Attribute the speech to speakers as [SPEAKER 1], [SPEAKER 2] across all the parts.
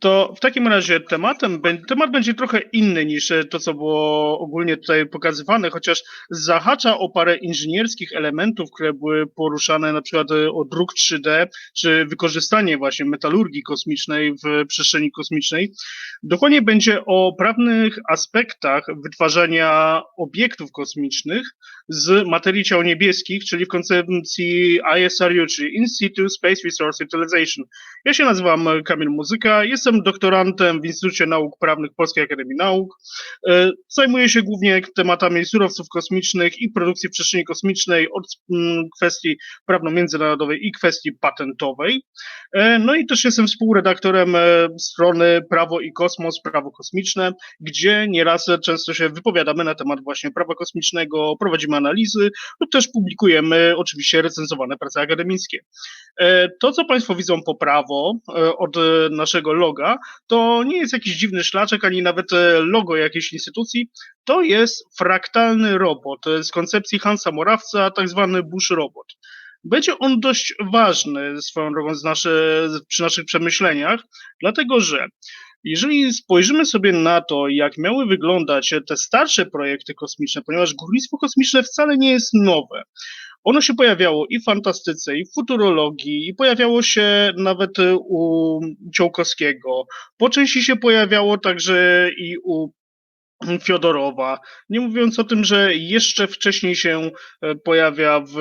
[SPEAKER 1] To w takim razie tematem, temat będzie trochę inny niż to, co było ogólnie tutaj pokazywane, chociaż zahacza o parę inżynierskich elementów, które były poruszane na przykład o druk 3D, czy wykorzystanie właśnie metalurgii kosmicznej w przestrzeni kosmicznej. Dokładnie będzie o prawnych aspektach wytwarzania obiektów kosmicznych z materii ciał niebieskich, czyli w koncepcji ISRU, czyli In situ Space Resource Utilization. Ja się nazywam Kamil Muzyka, jestem doktorantem w Instytucie Nauk Prawnych Polskiej Akademii Nauk. E, zajmuję się głównie tematami surowców kosmicznych i produkcji w przestrzeni kosmicznej od mm, kwestii prawno-międzynarodowej i kwestii patentowej. E, no i też jestem współredaktorem e, strony Prawo i Kosmos, Prawo Kosmiczne, gdzie nieraz często się wypowiadamy na temat właśnie prawa kosmicznego, prowadzimy analizy lub też publikujemy oczywiście recenzowane prace akademickie. To, co Państwo widzą po prawo od naszego loga, to nie jest jakiś dziwny szlaczek, ani nawet logo jakiejś instytucji, to jest fraktalny robot z koncepcji Hansa Morawca, tak zwany Bush Robot. Będzie on dość ważny swoją drogą nasze, przy naszych przemyśleniach, dlatego że jeżeli spojrzymy sobie na to, jak miały wyglądać te starsze projekty kosmiczne, ponieważ górnictwo kosmiczne wcale nie jest nowe. Ono się pojawiało i w fantastyce, i w futurologii, i pojawiało się nawet u Ciołkowskiego. Po części się pojawiało także i u Fiodorowa. Nie mówiąc o tym, że jeszcze wcześniej się e, pojawia w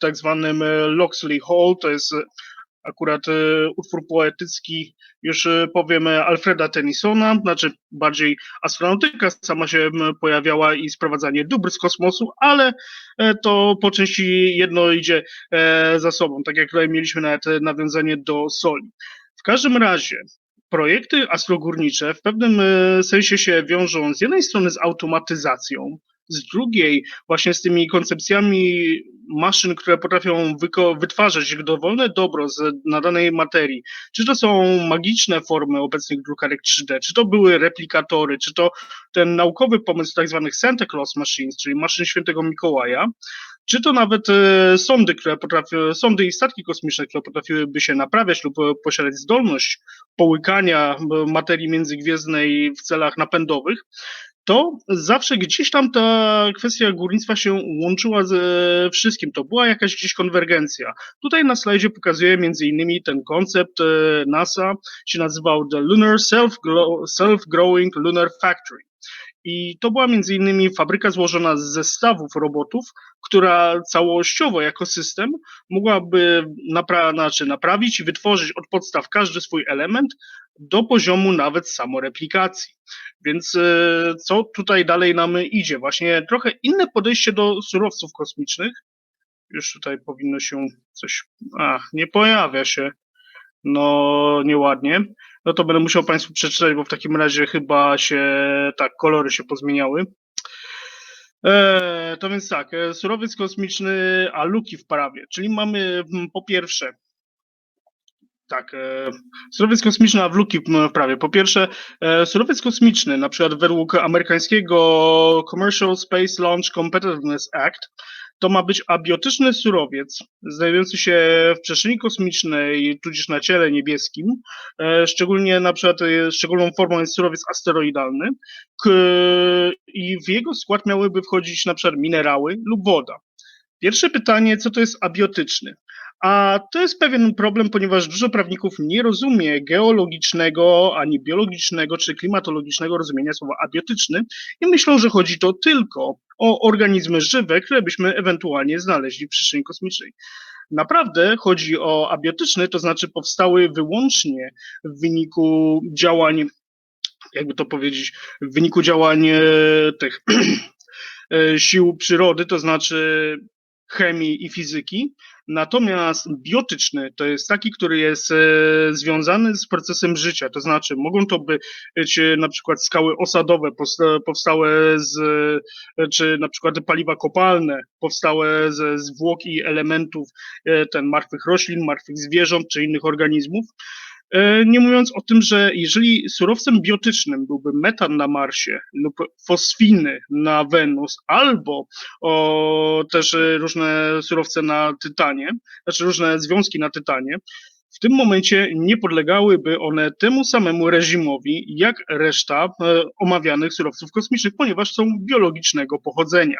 [SPEAKER 1] tak zwanym e, Loxley Hall, to jest akurat e, utwór poetycki, już powiemy, Alfreda Tennysona, znaczy bardziej astronautyka sama się pojawiała i sprowadzanie dóbr z kosmosu, ale to po części jedno idzie za sobą, tak jak tutaj mieliśmy nawet nawiązanie do soli. W każdym razie projekty astrogórnicze w pewnym e, sensie się wiążą z jednej strony z automatyzacją, z drugiej właśnie z tymi koncepcjami maszyn, które potrafią wytwarzać dowolne dobro z nadanej materii. Czy to są magiczne formy obecnych drukarek 3D, czy to były replikatory, czy to ten naukowy pomysł tak zwanych Santa Claus Machines, czyli maszyn świętego Mikołaja, czy to nawet e, sądy, które potrafią, sądy i statki kosmiczne, które potrafiłyby się naprawiać lub posiadać zdolność połykania e, materii międzygwiezdnej w celach napędowych, to zawsze gdzieś tam ta kwestia górnictwa się łączyła ze wszystkim. To była jakaś gdzieś konwergencja. Tutaj na slajdzie pokazuję między innymi ten koncept NASA, się nazywał The Lunar Self-Growing Lunar Factory. I to była między innymi fabryka złożona z zestawów robotów, która całościowo jako system mogłaby napra znaczy naprawić i wytworzyć od podstaw każdy swój element do poziomu nawet samoreplikacji. Więc e, co tutaj dalej nam idzie? Właśnie trochę inne podejście do surowców kosmicznych. Już tutaj powinno się coś. A, nie pojawia się. No, nieładnie no to będę musiał Państwu przeczytać, bo w takim razie chyba się, tak, kolory się pozmieniały. E, to więc tak, e, surowiec kosmiczny, a luki w prawie, czyli mamy mm, po pierwsze, tak, e, surowiec kosmiczny, a w luki w prawie. Po pierwsze, surowiec kosmiczny, na przykład według amerykańskiego Commercial Space Launch Competitiveness Act, to ma być abiotyczny surowiec, znajdujący się w przestrzeni kosmicznej, tudzież na ciele niebieskim. E, szczególnie na przykład szczególną formą jest surowiec asteroidalny i w jego skład miałyby wchodzić na przykład minerały lub woda. Pierwsze pytanie, co to jest abiotyczny? A to jest pewien problem, ponieważ dużo prawników nie rozumie geologicznego, ani biologicznego, czy klimatologicznego rozumienia słowa abiotyczny i myślą, że chodzi to tylko o organizmy żywe, które byśmy ewentualnie znaleźli w przestrzeni kosmicznej. Naprawdę chodzi o abiotyczne, to znaczy powstały wyłącznie w wyniku działań, jakby to powiedzieć, w wyniku działań e, tych e, sił przyrody, to znaczy chemii i fizyki, Natomiast biotyczny to jest taki, który jest e, związany z procesem życia, to znaczy mogą to być e, na przykład skały osadowe powstałe z, e, czy na przykład paliwa kopalne powstałe ze zwłok i elementów ten martwych roślin, martwych zwierząt czy innych organizmów. E, nie mówiąc o tym, że jeżeli surowcem biotycznym byłby metan na Marsie lub fosfiny na Wenus, albo o, też różne surowce na Tytanie, znaczy różne związki na Tytanie, w tym momencie nie podlegałyby one temu samemu reżimowi jak reszta e, omawianych surowców kosmicznych, ponieważ są biologicznego pochodzenia.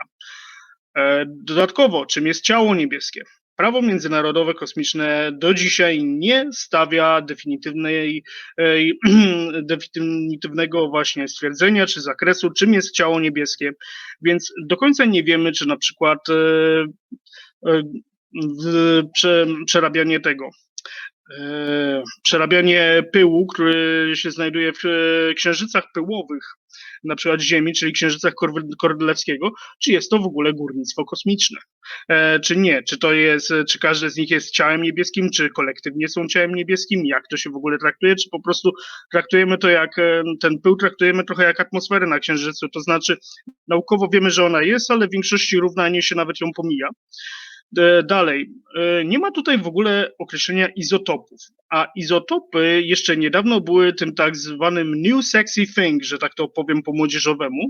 [SPEAKER 1] E, dodatkowo, czym jest ciało niebieskie? Prawo międzynarodowe kosmiczne do dzisiaj nie stawia definitywnej, e, definitywnego właśnie stwierdzenia czy zakresu, czym jest ciało niebieskie, więc do końca nie wiemy, czy na przykład przerabianie tego E, przerabianie pyłu, który się znajduje w e, księżycach pyłowych, na przykład Ziemi, czyli księżycach Kordylewskiego, czy jest to w ogóle górnictwo kosmiczne, e, czy nie, czy to jest, czy każde z nich jest ciałem niebieskim, czy kolektywnie są ciałem niebieskim, jak to się w ogóle traktuje, czy po prostu traktujemy to jak, ten pył traktujemy trochę jak atmosferę na księżycu, to znaczy naukowo wiemy, że ona jest, ale w większości równanie się nawet ją pomija. E, dalej, e, nie ma tutaj w ogóle określenia izotopów, a izotopy jeszcze niedawno były tym tak zwanym new sexy thing, że tak to powiem po młodzieżowemu.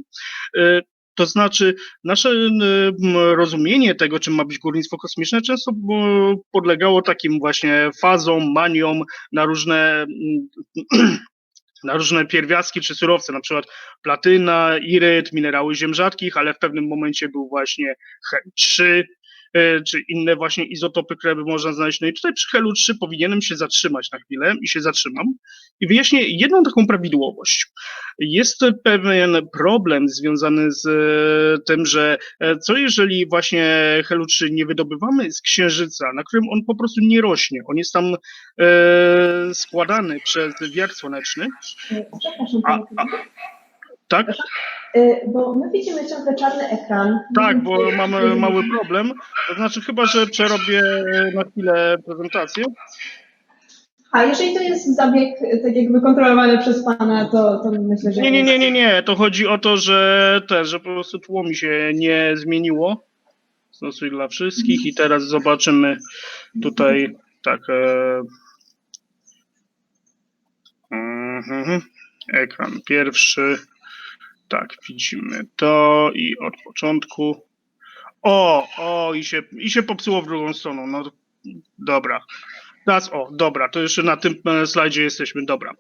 [SPEAKER 1] E, to znaczy, nasze rozumienie tego, czym ma być górnictwo kosmiczne, często podlegało takim właśnie fazom, maniom na różne na różne pierwiastki czy surowce, na przykład platyna, iryt, minerały ziem rzadkich, ale w pewnym momencie był właśnie He3, E, czy inne właśnie izotopy, które by można znaleźć. No i tutaj przy Helu 3 powinienem się zatrzymać na chwilę i się zatrzymam i wyjaśnię jedną taką prawidłowość. Jest pewien problem związany z e, tym, że e, co jeżeli właśnie Helu 3 nie wydobywamy z księżyca, na którym on po prostu nie rośnie, on jest tam e, składany przez wiatr słoneczny. A, a, tak?
[SPEAKER 2] Y, bo my widzimy ciągle czarny ekran.
[SPEAKER 1] Tak, bo mamy mały problem. To znaczy chyba, że przerobię na chwilę prezentację.
[SPEAKER 2] A jeżeli to jest zabieg tak jakby kontrolowany przez pana, to, to myślę, że...
[SPEAKER 1] Nie, nie, nie, nie, nie. To chodzi o to, że też, że po prostu tło mi się nie zmieniło. Stosuj dla wszystkich i teraz zobaczymy tutaj tak. E... Mhm. Ekran pierwszy. Tak, widzimy to i od początku. O, o, i się, i się popsuło w drugą stronę. No dobra. Teraz, o, dobra, to jeszcze na tym e, slajdzie jesteśmy, dobra.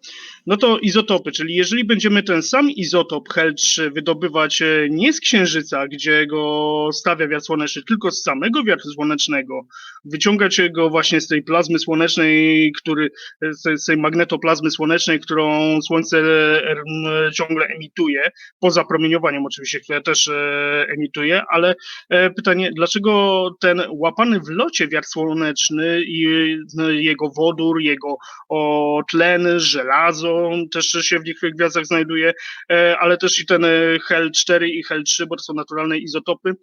[SPEAKER 1] No to izotopy, czyli jeżeli będziemy ten sam izotop HEL3 wydobywać e, nie z Księżyca, gdzie go stawia wiatr słoneczny, tylko z samego wiatru słonecznego, wyciągać go właśnie z tej plazmy słonecznej, który, z tej magnetoplazmy słonecznej, którą Słońce e, ciągle emituje, poza promieniowaniem oczywiście, które też emituje, ale pytanie, dlaczego ten łapany w locie wiatr słoneczny i jego wodór, jego o, tlen, żelazo też się w niektórych gwiazdach znajduje, e, ale też i ten HEL4 i HEL3, bo to są naturalne izotopy.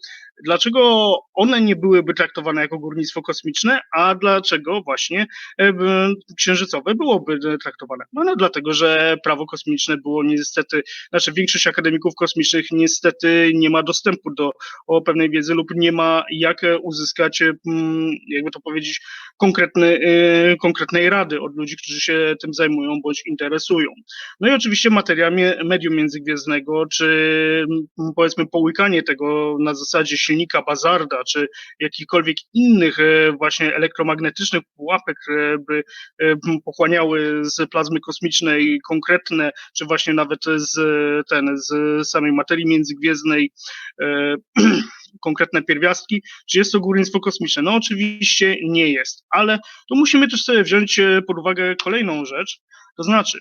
[SPEAKER 1] Dlaczego one nie byłyby traktowane jako górnictwo kosmiczne, a dlaczego właśnie e, księżycowe byłoby traktowane? No, no dlatego, że prawo kosmiczne było niestety, znaczy większość akademików kosmicznych niestety nie ma dostępu do o pewnej wiedzy lub nie ma jak uzyskać, jakby to powiedzieć, konkretny konkretnej rady od ludzi, którzy się tym zajmują bądź interesują. No i oczywiście materia medium międzygwiezdnego, czy powiedzmy połykanie tego na zasadzie silnika Bazarda, czy jakichkolwiek innych e, właśnie elektromagnetycznych pułapek, które by e, pochłaniały z plazmy kosmicznej konkretne, czy właśnie nawet z ten, z samej materii międzygwiezdnej e, konkretne pierwiastki, czy jest to górnictwo kosmiczne? No oczywiście nie jest, ale tu musimy też sobie wziąć e, pod uwagę kolejną rzecz, to znaczy,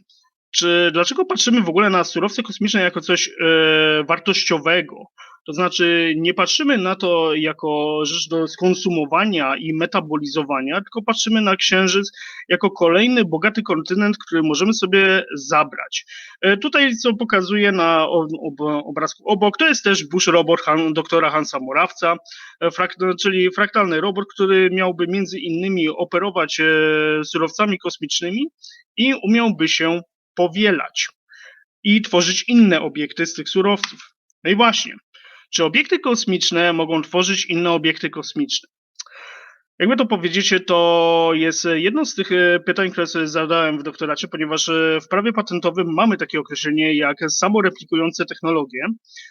[SPEAKER 1] czy dlaczego patrzymy w ogóle na surowce kosmiczne jako coś e, wartościowego? To znaczy, nie patrzymy na to jako rzecz do skonsumowania i metabolizowania, tylko patrzymy na Księżyc jako kolejny bogaty kontynent, który możemy sobie zabrać. E, tutaj, co pokazuję na obrazku obok, to jest też Bush robot Han, doktora Hansa Morawca, e, czyli fraktalny robot, który miałby między innymi operować surowcami kosmicznymi i umiałby się powielać i tworzyć inne obiekty z tych surowców. No i właśnie, czy obiekty kosmiczne mogą tworzyć inne obiekty kosmiczne? Jakby to powiedziecie, to jest jedno z tych e, pytań, które sobie zadałem w doktoracie, ponieważ e, w prawie patentowym mamy takie określenie jak samoreplikujące technologie,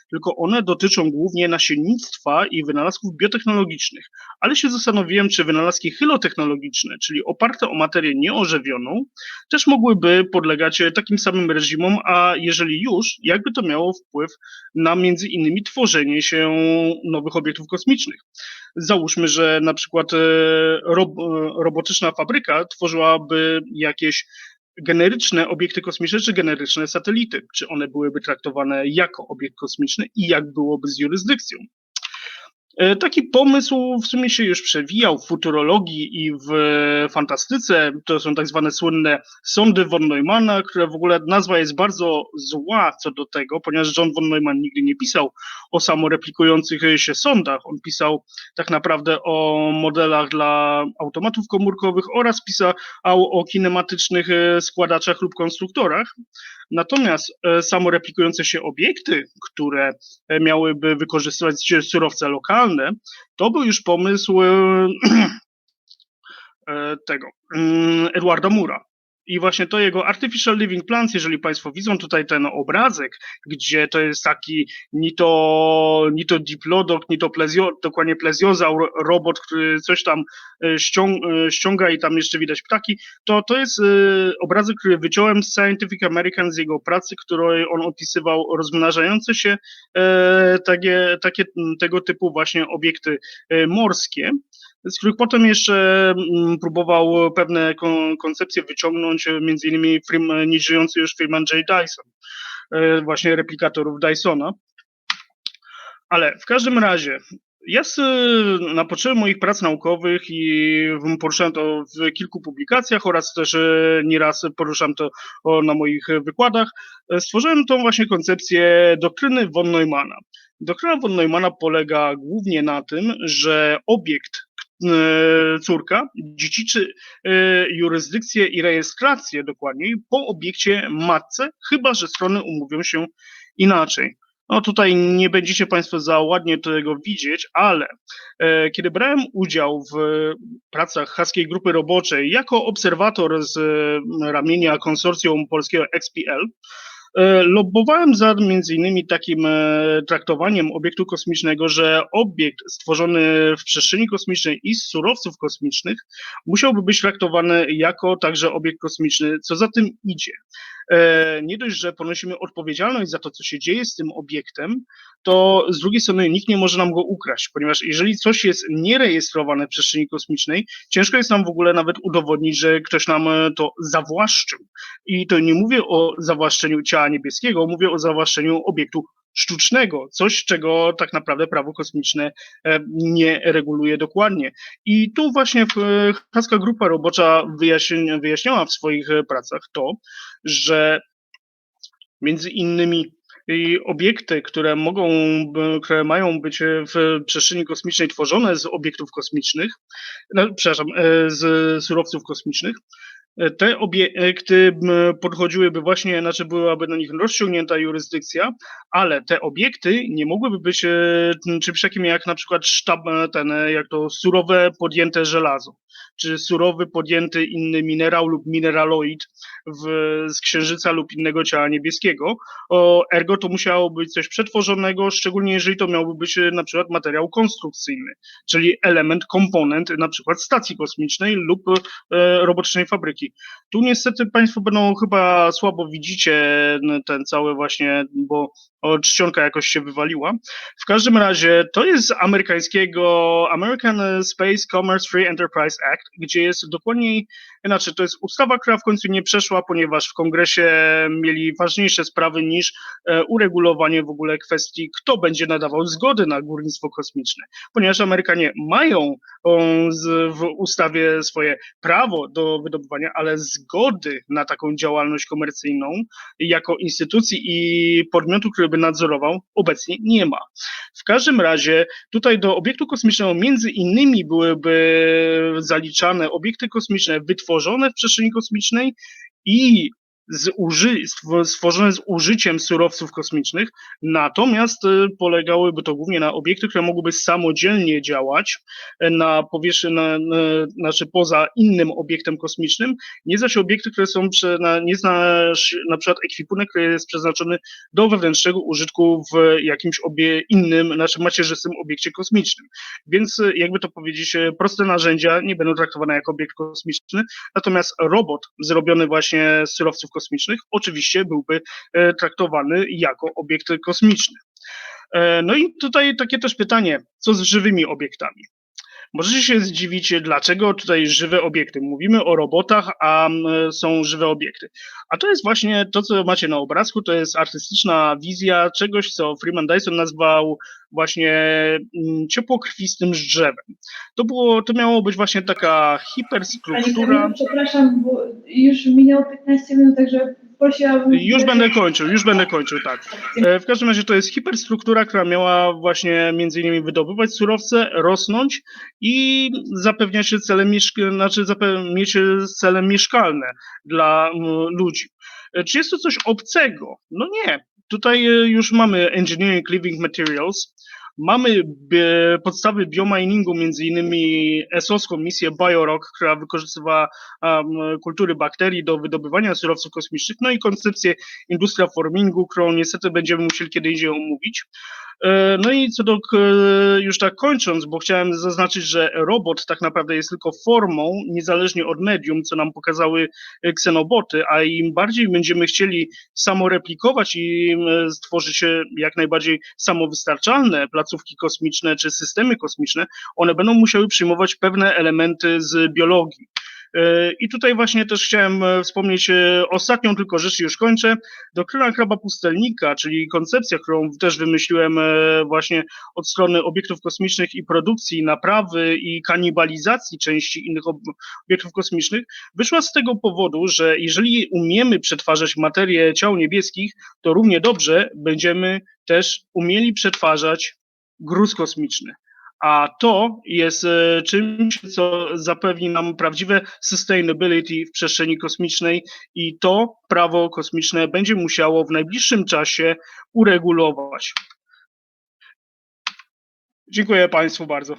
[SPEAKER 1] tylko one dotyczą głównie nasiennictwa i wynalazków biotechnologicznych. Ale się zastanowiłem, czy wynalazki chylotechnologiczne, czyli oparte o materię nieożywioną, też mogłyby podlegać e, takim samym reżimom, a jeżeli już, jakby to miało wpływ na między innymi tworzenie się nowych obiektów kosmicznych. Załóżmy, że na przykład e, rob, e, robotyczna fabryka tworzyłaby jakieś generyczne obiekty kosmiczne czy generyczne satelity. Czy one byłyby traktowane jako obiekt kosmiczny i jak byłoby z jurysdykcją? E, Taki pomysł w sumie się już przewijał w futurologii i w fantastyce. To są tak zwane słynne sądy von Neumana, które w ogóle nazwa jest bardzo zła co do tego, ponieważ John von Neumann nigdy nie pisał o samoreplikujących się sądach. On pisał tak naprawdę o modelach dla automatów komórkowych oraz pisał o kinematycznych e, składaczach lub konstruktorach. Natomiast e, samoreplikujące się obiekty, które e, miałyby wykorzystywać surowce lokalne, to był już pomysł e, e, tego mm, Edwarda Mura. I właśnie to jego Artificial Living Plants, jeżeli Państwo widzą tutaj ten obrazek, gdzie to jest taki ni to, ni to diplodok, ni to plezio, dokładnie plezjozaur, robot, który coś tam e, e, ściąga i tam jeszcze widać ptaki, to to jest e, obrazek, który wyciąłem z Scientific American z jego pracy, której on opisywał rozmnażające się takie, takie tego typu właśnie obiekty morskie z których potem jeszcze mm, próbował pewne kon- koncepcje wyciągnąć, e, między innymi Freeman, nieżyjący już Freeman J. Dyson, e, właśnie replikatorów Dysona. Ale w każdym razie, ja z, na potrzeby moich prac naukowych i poruszałem to w kilku publikacjach oraz też e, nieraz poruszam to na moich wykładach, e, stworzyłem tą właśnie koncepcję doktryny von Neumana. Doktryna von Neumana polega głównie na tym, że obiekt e, córka dziedziczy e, jurysdykcję i rejestrację dokładniej po obiekcie matce, chyba że strony umówią się inaczej. No tutaj nie będziecie Państwo za ładnie tego widzieć, ale e, kiedy brałem udział w pracach Haskiej Grupy Roboczej jako obserwator z e, ramienia konsorcjum polskiego XPL, lobbowałem za między innymi takim e, traktowaniem obiektu kosmicznego, że obiekt stworzony w przestrzeni kosmicznej i z surowców kosmicznych musiałby być traktowany jako także obiekt kosmiczny, co za tym idzie. E, Nie dość, że ponosimy odpowiedzialność za to, co się dzieje z tym obiektem, to z drugiej strony nikt nie może nam go ukraść, ponieważ jeżeli coś jest nierejestrowane w przestrzeni kosmicznej, ciężko jest nam w ogóle nawet udowodnić, że ktoś nam e, to zawłaszczył. I to nie mówię o zawłaszczeniu ciała niebieskiego, mówię o zawłaszczeniu obiektu sztucznego, coś, czego tak naprawdę prawo kosmiczne e, nie reguluje dokładnie. I tu właśnie e, Haska Grupa Robocza wyjaśni, wyjaśniała w swoich e, pracach to, że między innymi i obiekty, które mogą, które mają być w przestrzeni kosmicznej tworzone z obiektów kosmicznych, no, przepraszam, z surowców kosmicznych, te obiekty podchodziłyby właśnie, znaczy byłaby na nich rozciągnięta jurysdykcja, ale te obiekty nie mogłyby być e, czymś takim jak na przykład sztab, e, ten, e, jak to surowe podjęte żelazo, czy surowy podjęty inny minerał lub mineraloid w, z księżyca lub innego ciała niebieskiego. O, ergo to musiało być coś przetworzonego, szczególnie jeżeli to miałby być na przykład materiał konstrukcyjny, czyli element, komponent na przykład stacji kosmicznej lub e, robotycznej fabryki. Tu niestety Państwo będą chyba słabo widzicie ten cały właśnie, bo czcionka jakoś się wywaliła. W każdym razie to jest amerykańskiego American Space Commerce Free Enterprise Act, gdzie jest dokładniej, znaczy to jest ustawa, która w końcu nie przeszła, ponieważ w kongresie mieli ważniejsze sprawy niż e, uregulowanie w ogóle kwestii, kto będzie nadawał zgody na górnictwo kosmiczne. Ponieważ Amerykanie mają w ustawie swoje prawo do wydobywania, ale zgody na taką działalność komercyjną jako instytucji i podmiotu, który by nadzorował, obecnie nie ma. W każdym razie tutaj do obiektu kosmicznego między innymi byłyby zaliczane obiekty kosmiczne wytworzone w przestrzeni kosmicznej i z uży, stwo- stworzone z użyciem surowców kosmicznych, natomiast e, polegałyby to głównie na obiekty, które mogłyby samodzielnie działać e, na powierzchni, na, na, znaczy poza innym obiektem kosmicznym, nie zaś obiekty, które są, prze, na, nie znasz na przykład ekwipunek, który jest przeznaczony do wewnętrznego użytku w jakimś obie innym, znaczy macierzystym obiekcie kosmicznym. Więc e, jakby to powiedzieć, e, proste narzędzia nie będą traktowane jako obiekt kosmiczny, natomiast robot zrobiony właśnie z surowców kosmicznych oczywiście byłby e, traktowany jako obiekt kosmiczny. E, No i tutaj takie też pytanie, co z żywymi obiektami? Możecie się zdziwić, dlaczego tutaj żywe obiekty. Mówimy o robotach, a mm, są żywe obiekty. A to jest właśnie to, co macie na obrazku, to jest artystyczna wizja czegoś, co Freeman Dyson nazwał właśnie mm, ciepłokrwistym drzewem. To, było, to miało być właśnie taka hiperstruktura.
[SPEAKER 2] Przepraszam, bo już minęło 15 minut, także
[SPEAKER 1] Już będę kończył, już będę kończył, tak. E, W każdym razie to jest hiperstruktura, która miała właśnie między innymi wydobywać surowce, rosnąć i zapewniać cele, znaczy zape- mieć cele mieszkalne dla ludzi. E, Czy jest to coś obcego? No nie. Tutaj e, już mamy Engineering Living Materials, mamy e, podstawy biominingu, między innymi ESOS-ką misję BioRock, która wykorzystywała um, kultury bakterii do wydobywania surowców kosmicznych, no i koncepcję industria formingu, którą niestety będziemy musieli kiedy indziej omówić. E, No i co do, k- już tak kończąc, bo chciałem zaznaczyć, że robot tak naprawdę jest tylko formą, niezależnie od medium, co nam pokazały e, ksenoboty, a im bardziej będziemy chcieli samoreplikować i e, stworzyć e, jak najbardziej samowystarczalne placówki kosmiczne czy systemy kosmiczne, one będą musiały przyjmować pewne elementy z biologii. E, I tutaj właśnie też chciałem e, wspomnieć e, ostatnią tylko rzecz, już kończę. Doktryna kraba pustelnika, czyli koncepcja, którą też wymyśliłem właśnie od strony obiektów kosmicznych i produkcji, naprawy i kanibalizacji części innych ob- obiektów kosmicznych, wyszła z tego powodu, że jeżeli umiemy przetwarzać materię ciał niebieskich, to równie dobrze będziemy też umieli przetwarzać gruz kosmiczny. A to jest e, czymś, co zapewni nam prawdziwe sustainability w przestrzeni kosmicznej i to prawo kosmiczne będzie musiało w najbliższym czasie uregulować. Dziękuję Państwu bardzo.